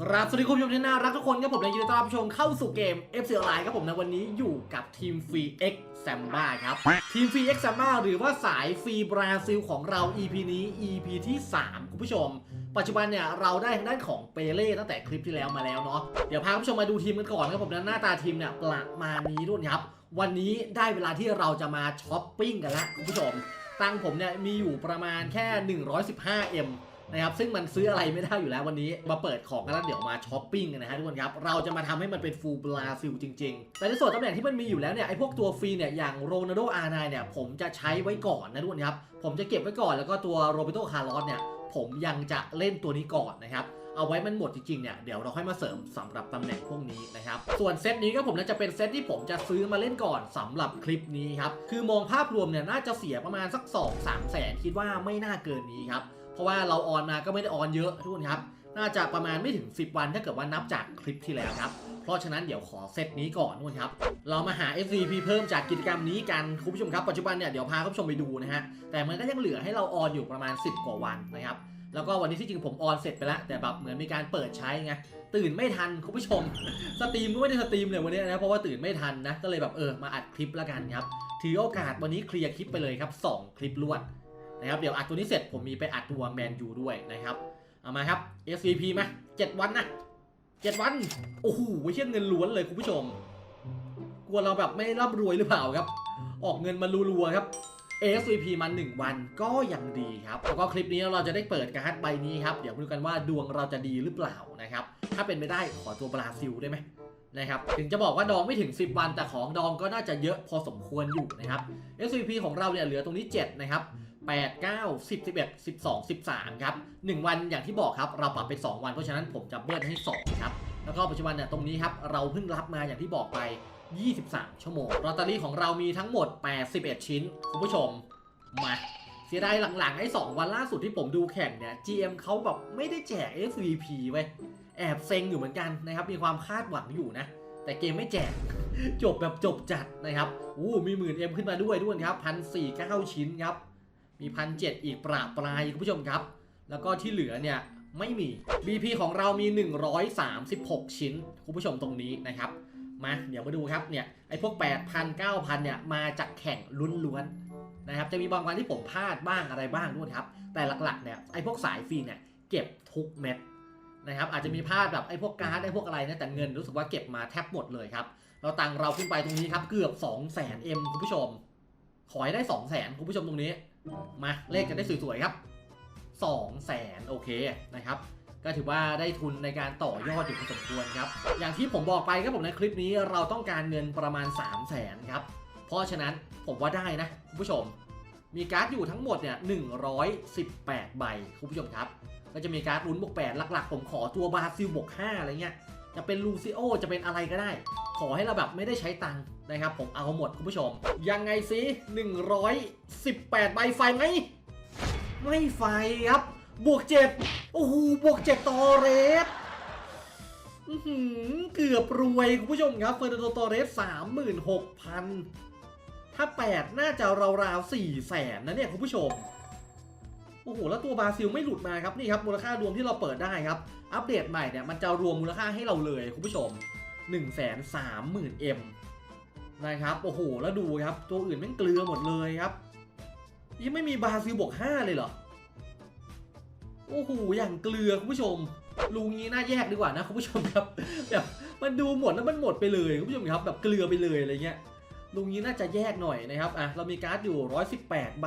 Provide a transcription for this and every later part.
กราบสวัสดีคุณผู้ชมที่น่ารักทุกคนครับผมในยินดีต้อนรับผู้ชมเข้าสู่เกม FC Online ครับผมในวันนี้อยู่กับทีมฟรี X Samba ครับ ทีมฟรี X Samba หรือว่าสายฟรีบราซิลของเรา EP นี้ EP ที่ 3 คุณผู้ชม ปัจจุบันเนี่ยเราได้ทางด้านของเปเล่ตั้งแต่คลิปที่แล้วมาแล้วเนาะเดี๋ยวพาคุณผู้ชมมาดูทีมกันก่อนครับผมนะหน้าตาทีมเนี่ยประมาณนี้ด้วยครับวันนี้ได้เวลาที่เราจะมาช้อปปิ้งกันล้วคุณผู้ชม ตังผมเนี่ยมีอยู่ประมาณแค่ 115M นะครับซึ่งมันซื้ออะไรไม่ได้อยู่แล้ววันนี้มาเปิดของกันแล้วเดี๋ยวมาช้อปปิ้งกันนะฮะทุกคนครับเราจะมาทำให้มันเป็นฟูลบราซิลจริง ๆ แต่ในส่วนตำแหน่งที่มันมีอยู่แล้วเนี่ยไอ้พวกตัวฟรีเนี่ยอย่างโรนัลโดอาร์ไนเนี่ยผมจะใช้ไว้ก่อนนะทุกคนครับผมจะเก็บไว้ก่อนแล้วก็ตัวโรเบโตคาร์ลอสเนี่ยผมยังจะเล่นตัวนี้ก่อนนะครับเอาไว้มันหมดจริงๆเนี่ยเดี๋ยวเราค่อยมาเสริมสำหรับตำแหน่งพวกนี้นะครับส่วนเซตนี้ก็ผมน่าจะเป็นเซตที่ผมจะซื้อมาเล่นก่อนสำหรับคลิปนี้ครับคือมองภาพรวมเนี่ยน่าจะเสียประมาณสัก 2 3 แสนคิดว่าไม่น่าเกินนี้ครับ เพราะว่าเราออนมาก็ไม่ได้ออนเยอะทุกคนครับ น่าจะประมาณไม่ถึง 10 วันถ้าเกิดว่านับจากคลิปที่แล้วครับ เพราะฉะนั้นเดี๋ยวขอเซตนี้ก่อนทุกคนครับ เรามาหา SCP เพิ่มจากกิจกรรมนี้กันคุณผู้ชมครับ ปัจจุบันเนี่ยเดี๋ยวพาคุณผู้ชมไปดูนะฮะ แต่มันก็ยังเหลือให้เราออนอยู่ประมาณ 10 กว่าวันนะครับแล้วก็วันนี้ที่จริงผมออนเสร็จไปแล้ว แต่แบบเหมือนมีการเปิดใช้ไงตื่นไม่ทันคุณผู้ชม สตรีมก็ไม่ได้สตรีมเลยวันนี้นะเพราะว่าตื่นไม่ทันนะก็เลยแบบเออมาอัดคลิปแล้วกันครับถือโอกาสวันนี้เคลียร์คลิปไปเลยครับ 2 คลิปรวด นะครับเดี๋ยวอัดตัวนี้เสร็จผมมีไปอัดตัวแมนยูด้วยนะครับเอามาครับ SVP มา7วันนะ7วัน โอ้โหเชี่ยเงินล้วนเลยคุณผู้ชม กลัวเราแบบไม่ร่ำรวยหรือเปล่าครับ ออกเงินมารัวๆครับ SVP มา1วันก็ยังดีครับ แล้วก็คลิปนี้เราจะได้เปิดการ์ดใบนี้ครับ เดี๋ยวมาดูกันว่าดวงเราจะดีหรือเปล่านะครับ ถ้าเป็นไปได้ขอตัวบราซิลได้ไหมนะครับ ถึงจะบอกว่าดองไม่ถึง 10 วันแต่ของดองก็น่าจะเยอะพอสมควรอยู่นะครับ SVP ของเราเนี่ยเหลือตรงนี้ 7 นะครับ 8 9 10 11 12 13 ครับ 1 วันอย่างที่บอกครับ เราปรับเป็น 2 วันเพราะฉะนั้นผมจะเบิ้ลให้ 2 ครับ แล้วก็ปัจจุบันเนี่ยตรงนี้ครับ เราเพิ่งรับมาอย่างที่บอกไป 23 ชั่วโมงลอตเตอรี่ของเรามีทั้งหมด 81 ชิ้น คุณผู้ชม มาเสียดายหลังๆไอ้2วันล่าสุดที่ผมดูแข่งเนี่ย GM เขาแบบไม่ได้แจก MVP ไว้ยแอบเซ็งอยู่เหมือนกันนะครับ มีความคาดหวังอยู่นะ แต่เกมไม่แจก จบแบบจบจัดนะครับอู้มีหมื่นเอ็มขึ้นมาด้วยด้วยครับพันสี่เก้าชิ้นครับ มีพันเจ็ดอีกประปรายคุณผู้ชมครับ แล้วก็ที่เหลือเนี่ยไม่มี BP ของเรามี 136 ชิ้น คุณผู้ชมตรงนี้นะครับ มาเดี๋ยวมาดูครับเนี่ยไอ้พวก 8,000 9,000 เนี่ยมาจากแข่งล้วนๆนะครับ จะมีบางวันที่ผมพลาดบ้างอะไรบ้างด้วยครับ แต่หลักๆเนี่ยไอ้พวกสายฟรีเนี่ยเก็บทุกเม็ดนะครับอาจจะมีพลาดแบบไอ้พวกการ์ดไอ้พวกอะไรนะแต่เงินรู้สึกว่าเก็บมาแทบหมดเลยครับ เราตังค์เราขึ้นไปตรงนี้ครับเกือบ 2 0 0 0 0 0 M คุณผู้ชม ขอให้ได้ 2 0 0 0 0 0คุณผู้ชมตรงนี้ มาเลขกันได้สวยๆครับ2 0 0 0 0 0โอเคนะครับก็ถือว่าได้ทุนในการต่อยอดอยู่พอสมควรครับ อย่างที่ผมบอกไปครับผมในคลิปนี้เราต้องการเงินประมาณ 3 0 0แสนครับ เพราะฉะนั้นผมว่าได้นะคุณผู้ชม มีการ์ดอยู่ทั้งหมดเนี่ย118 ใบคุณผู้ชมครับ ก็จะมีการ์ดลุ้นบวก8หลักๆ ผมขอตัวบราซิลบวก5อะไรเงี้ย จะเป็นลูซิโอจะเป็นอะไรก็ได้ ขอให้เราแบบไม่ได้ใช้ตังค์นะครับ ผมเอาหมดคุณผู้ชม ยังไงสิ118 ใบไฟไหมไม่ไฟครับ บวกเจ็ดโอ้โหบวกเจ็ดตอเรสเกือบรวยคุณผู้ชมครับเฟอร์นันโดตอเรสสามหมื่นหกพันถ้าแปดน่าจะราวๆสี่แสนนะเนี่ยคุณผู้ชม โอ้โห แล้วตัวบราซิลไม่หลุดมาครับ นี่ครับ มูลค่ารวมที่เราเปิดได้ครับ อัปเดตใหม่เนี่ย มันจะรวมมูลค่าให้เราเลยคุณผู้ชม 1 3 0 0 0 0 M นะครับ โอ้โห แล้วดูครับ ตัวอื่นแม่งเกลือหมดเลยครับ ยังไม่มีบราซิลบวก5เลยเหรอ โอ้โห อย่างเกลือคุณผู้ชม ลุงนี้น่าแยกดีกว่านะคุณผู้ชมครับ แบบมันดูหมดแล้วมันหมดไปเลยคุณผู้ชมครับ แบบเกลือไปเลยอะไรเงี้ยลุงนี้น่าจะแยกหน่อยนะครับ อะ เรามีการ์ดอยู่ 118 ใบ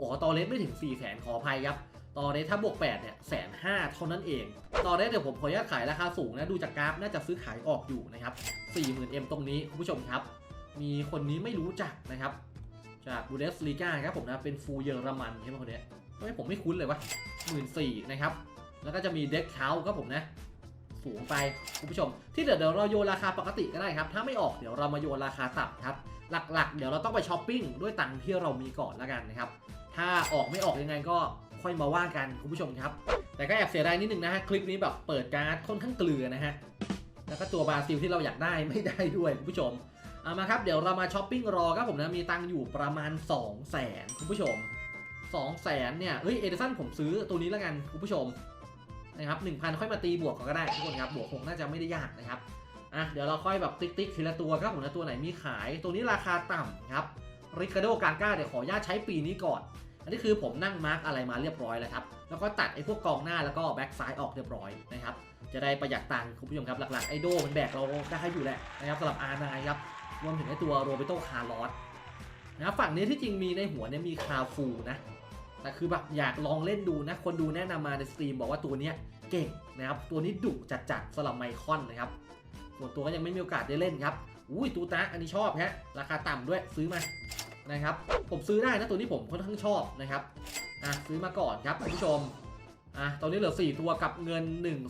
อ๋อตอเลสไม่ถึง4 0 0แสนขออภัยครับตอเลสถ้าบวก8เนี่ยแสนห้าเท่านั้นเอง ตอเลสเดี๋ยวผมขออนุญาตขายราคาสูงนะดูจากกราฟน่าจะซื้อขายออกอยู่นะครับ40,000 M ตรงนี้คุณผู้ชมครับ มีคนนี้ไม่รู้จักนะครับ จากบูเดสลีกาครับผมนะเป็นฟูลเยอรมันใช่ไหมคนเนี้ยทำไมผมไม่คุ้นเลยวะหมื่นสี่นะครับแล้วก็จะมีเด็กเท้าครับผมนะสูงไปคุณผู้ชม ที่เดี๋ยวเดี๋ยวเราโยนราคาปกติก็ได้ครับ ถ้าไม่ออกเดี๋ยวเรามาโยนราคาต่ำครับ หลักๆ เดี๋ยวเราต้องไปช้อปปิ้งด้วยตังค์ที่เรามีก่อนแล้วกันนะครับ ถ้าออกไม่ออกยังไงก็ค่อยมาว่ากันคุณผู้ชมครับ แต่ก็แอบเสียดายนิดนึงนะฮะคลิปนี้แบบเปิดการ์ดค่อนข้างเกลือนะฮะแล้วก็ตัวบาซิลที่เราอยากได้ไม่ได้ด้วยคุณผู้ชมเอามาครับเดี๋ยวเรามาช้อปปิ้งรอครับผมนะมีตังค์อยู่ประมาณ 2 0 0แสนคุณผู้ชม 2 0 0แสนเนี่ยเฮ้ยเอเดสันผมซื้อตัวนี้แล้วกันคุณผู้ชมนะครับ1,000 ค่อยมาตีบวกก็ได้ทุกคนครับบวกคงน่าจะไม่ได้ยากนะครับอะเดี๋ยวเราค่อยแบบติ๊กติ๊กทีละตัวครับผมนะตัวไหนมีขาย ตัวนี้ราคาต่ำครับริคาโดกาก้าเดี๋ยวขออนุญาตใช้ปีนี้ก่อน อันนี้คือผมนั่งมาร์กอะไรมาเรียบร้อยแล้วครับ แล้วก็ตัดไอ้พวกกองหน้าแล้วก็แบ็กซ้ายออกเรียบร้อยนะครับ จะได้ประหยัดตังค์คุณผู้ชมครับ หลักๆไอโดมันแบกเราได้อยู่แหละนะครับสำหรับอาร์นายครับ รวมถึงไอตัวโรเบโตคาร์ลอสนะฝั่งนี้ที่จริงมีในหัวเนี่ยมีคาฟูนะ แต่คือแบบอยากลองเล่นดูนะ คนดูแนะนำมาในสตรีมบอกว่าตัวเนี้ยเก่งนะครับ ตัวนี้ดุจัดๆสำหรับไมคอนนะครับ ส่วนตัวก็ยังไม่มีโอกาสได้เล่นครับ อุ้ยตูตะอันนี้ชอบฮะ ราคาต่ำด้วยซื้อมา นะครับ ผมซื้อได้นะตัวนี้ผมค่อนข้างชอบนะครับอะซื้อมาก่อนครับคุณผู้ชมอะตอนนี้เหลือ 4 ตัวกับเงิน 1 1 2 0 0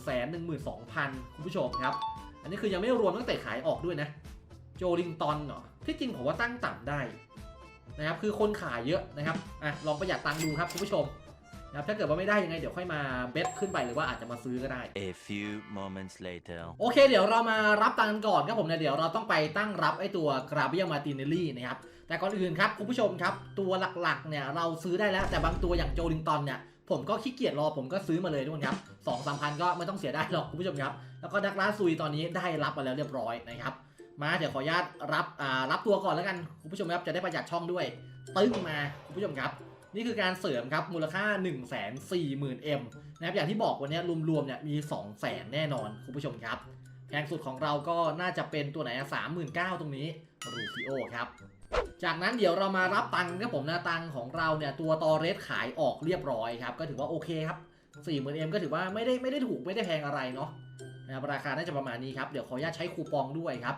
0 คุณผู้ชมครับ อันนี้คือยังไม่รวมตั้งแต่ขายออกด้วยนะ โจลิงตันเหรอที่จริงผมว่าตั้งต่ำได้นะครับคือคนขายเยอะนะครับอะลองประหยัดตังค์ดูครับคุณผู้ชมนะครับถ้าเกิดว่าไม่ได้ยังไงเดี๋ยวค่อยมาเบสขึ้นไปหรือว่าอาจจะมาซื้อก็ได้ A few moments later. โอเค เดี๋ยวเรามารับตังค์กันก่อนครับผมนะเดี๋ยวเราต้องไปตั้งรับไอ้ตัวกราเบียมาตินเนลลี่นะครับ แต่ก่อนอื่นครับคุณผู้ชมครับ ตัวหลักๆเนี่ยเราซื้อได้แล้วแต่บางตัวอย่างโจลิงตันเนี่ยผมก็ขี้เกียจรอผมก็ซื้อมาเลยทุกคนครับสองสามพันก็ไม่ต้องเสียได้หรอกคุณผู้ชมครับ แล้วก็ดักลาซุยตอนนี้ได้รับมาแล้วเรียบร้อยนะครับ มาเดี๋ยวขออนุญาตรับอ่ารับตัวก่อนแล้วกันคุณผู้ชมครับจะได้ประหยัดช่องด้วยตึ้งมาคุณผู้ชมครับ นี่คือการเสริมครับมูลค่า 1 4 0 0 0 0 M นะครับอย่างที่บอกวันนี้รวมๆเนี่ยมี2 0 0 0 0 0แน่นอนคุณผู้ชมครับแพงสุดของเราก็น่าจะเป็นตัวไหนสามหมื่นเก้าตรงนี้รูฟิโอครับ จากนั้นเดี๋ยวเรามารับตังค์ครับผมนะตังค์ของเราเนี่ยตัวตอเรสขายออกเรียบร้อยครับ ก็ถือว่าโอเคครับ4 0 0 0 0 M ก็ถือว่าไม่ได้ไม่ได้ถูกไม่ได้แพงอะไรเนาะนะครับราคาน่าจะประมาณนี้ครับ เดี๋ยวขออนุญาตใช้คูปองด้วยครับ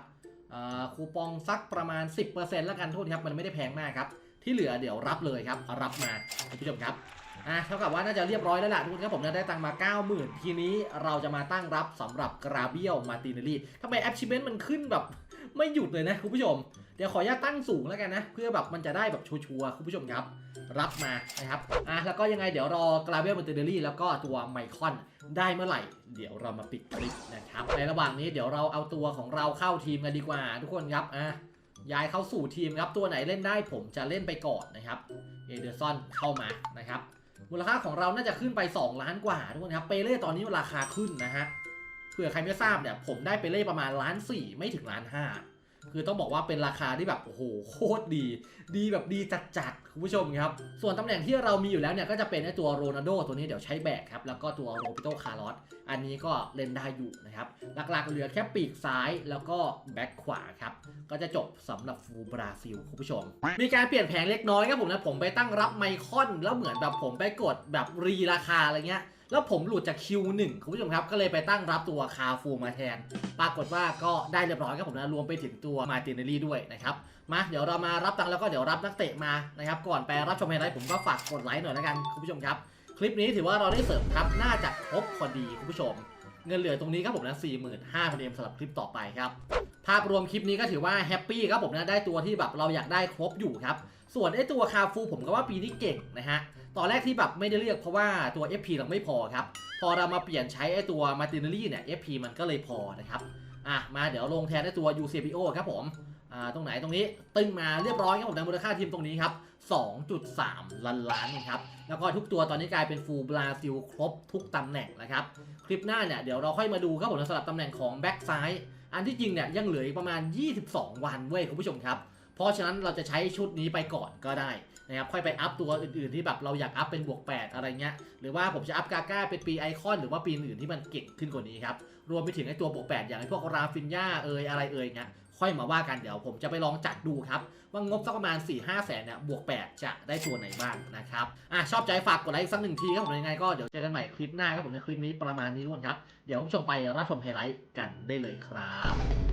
คูปองสักประมาณ 10%แล้วกันโทษครับ มันไม่ได้แพงมากครับ ที่เหลือเดี๋ยวรับเลยครับ รับมาคุณผู้ชมครับอะเท่ากับว่าน่าจะเรียบร้อยแล้วล่ะทุกคนครับผมได้ตังค์มา 90,000 ทีนี้เราจะมาตั้งรับสำหรับกราเบียลมาติน e ลี่ทำไมแอ c ชิเมนต์มันขึ้นแบบไม่หยุดเลยนะคุณผู้ชม เดี๋ยวขออนุญาตตั้งสูงแล้วกันนะ เพื่อแบบมันจะได้แบบชัวร์ๆคุณผู้ชมครับ รับมานะครับอะแล้วก็ยังไงเดี๋ยวรอกราเบียลมาติน e ลี่แล้วก็ตัวไมคอนได้เมื่อไหร่ เดี๋ยวเรามาปิดคลิปนะครับในระหว่างนี้เดี๋ยวเราเอาตัวของเราเข้าทีมกันดีกว่า ทุกคนครับอะย้ายเข้าสู่ทีมครับตัวไหนเล่นได้ผมจะเล่นไปก่อนนะครับเอเดอร์ซอนเข้ามานะครับมูลค่าของเราน่าจะขึ้นไป 2 ล้านกว่าทุกคนครับเปเล่ตอนนี้ราคาขึ้นนะฮะเผื่อใครไม่ทราบเนี่ยผมได้เปเล่ประมาณล้านสี่ไม่ถึงล้านห้า คือต้องบอกว่าเป็นราคาที่แบบโอ้โหโคตรดี ดีแบบดีจัดๆคุณผู้ชมครับ ส่วนตำแหน่งที่เรามีอยู่แล้วเนี่ยก็จะเป็นไอตัวโรนัลโดตัวนี้เดี๋ยวใช้แบกครับ แล้วก็ตัวโรบิโตคาร์ลอสอันนี้ก็เล่นได้อยู่นะครับ หลักๆเหลือแค่ปีกซ้ายแล้วก็แบ็คขวาครับ ก็จะจบสำหรับฟูบราซิลคุณผู้ชม มีการเปลี่ยนแผนเล็กน้อยครับผมนะผมไปตั้งรับไมคอนแล้วเหมือนแบบผมไปกดแบบรีราคาอะไรเงี้ย แล้วผมหลุดจาก Q1 คุณผู้ชมครับ ก็เลยไปตั้งรับตัวคาฟูมาแทน ปรากฏว่าก็ได้เรียบร้อยครับผมนะรวมไปถึงตัวมาตินเนลลี่ด้วยนะครับมาเดี๋ยวเรามารับตังแล้วก็เดี๋ยวรับนักเตะมานะครับก่อนไปรับชมไฮไลท์ผมก็ฝากกดไลค์หน่อยแล้วกันคุณผู้ชมครับ คลิปนี้ถือว่าเราได้เสริมทัพน่าจะครบพอดีคุณผู้ชม เงินเหลือตรงนี้ครับผมนะ45,000เอ็มสำหรับคลิปต่อไปครับ ภาพรวมคลิปนี้ก็ถือว่าแฮปปี้ครับผมนะได้ตัวที่แบบเราอยากได้ครบอยู่ครับส่วนไอ้ตัวคาฟูผมก็ว่าปีนี้เก่งนะฮะตอนแรกที่แบบไม่ได้เลือกเพราะว่าตัว FP เราไม่พอครับพอเรามาเปลี่ยนใช้ไอ้ตัวมาติน e ลี่เนี่ย FP มันก็เลยพอนะครับอะมาเดี๋ยวลงแทนไอ้ตัว UCPO ครับผมอ่าตรงไหนตรงนี้ตึงมาเรียบร้อยครับผมนะมูลค่าทีมตรงนี้ครับ 2.3 ล้านล้านนะครับแล้วก็ทุกตัวตอนนี้กลายเป็นฟูลบราซิลครบทุกตำแหน่งนะครับคลิปหน้าเนี่ยเดี๋ยวเราค่อยมาดูครับผมสำหรับตำแหน่งของแบ็กซ้าย อันที่จริงเนี่ยยังเหลืออีกประมาณ 22 วันเว้ยคุณผู้ชมครับ เพราะฉะนั้นเราจะใช้ชุดนี้ไปก่อนก็ได้นะครับค่อยไปอัพตัวอื่นๆที่แบบเราอยากอัพเป็นบวก 8 อะไรเงี้ยหรือว่าผมจะอัพกาก้าเป็นปีไอคอนหรือว่าปีอื่นที่มันเก่งขึ้นกว่านี้ครับรวมไปถึงไอตัวบวก 8 อย่างไอพวกราฟินยาเอยอะไรเอยเงี้ย ค่อยมาว่ากันเดี๋ยวผมจะไปลองจัดดูครับ ว่างบสักประมาณ 4 5แสนเนี่ยบวก 8 จะได้ตัวไหนบ้างนะครับอะชอบใจฝากกดไลค์สักหนึ่งทีครับผมยังไงก็เดี๋ยวเจอกันใหม่คลิปหน้าครับผมในคลิปนี้ประมาณนี้ทุกคนครับ เดี๋ยวผู้ชมไปรับชมไฮไลท์กันได้เลยครับ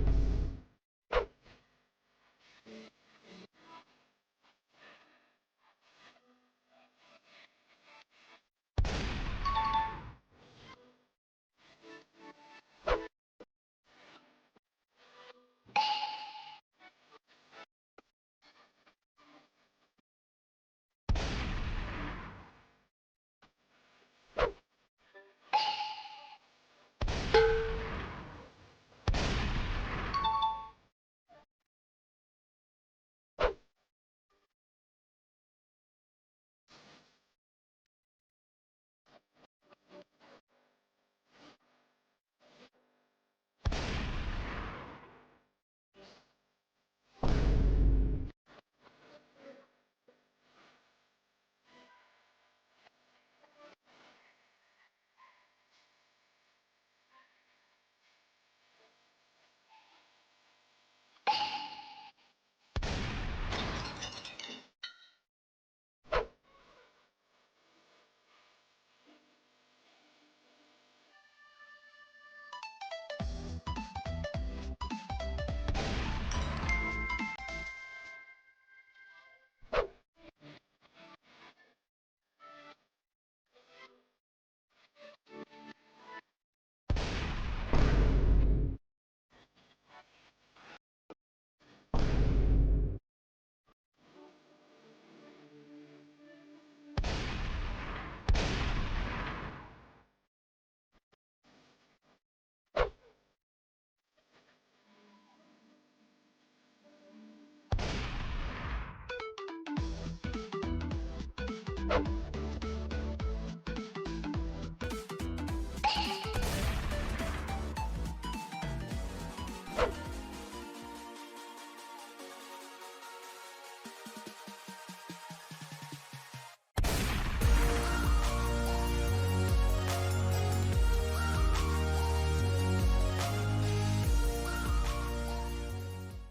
you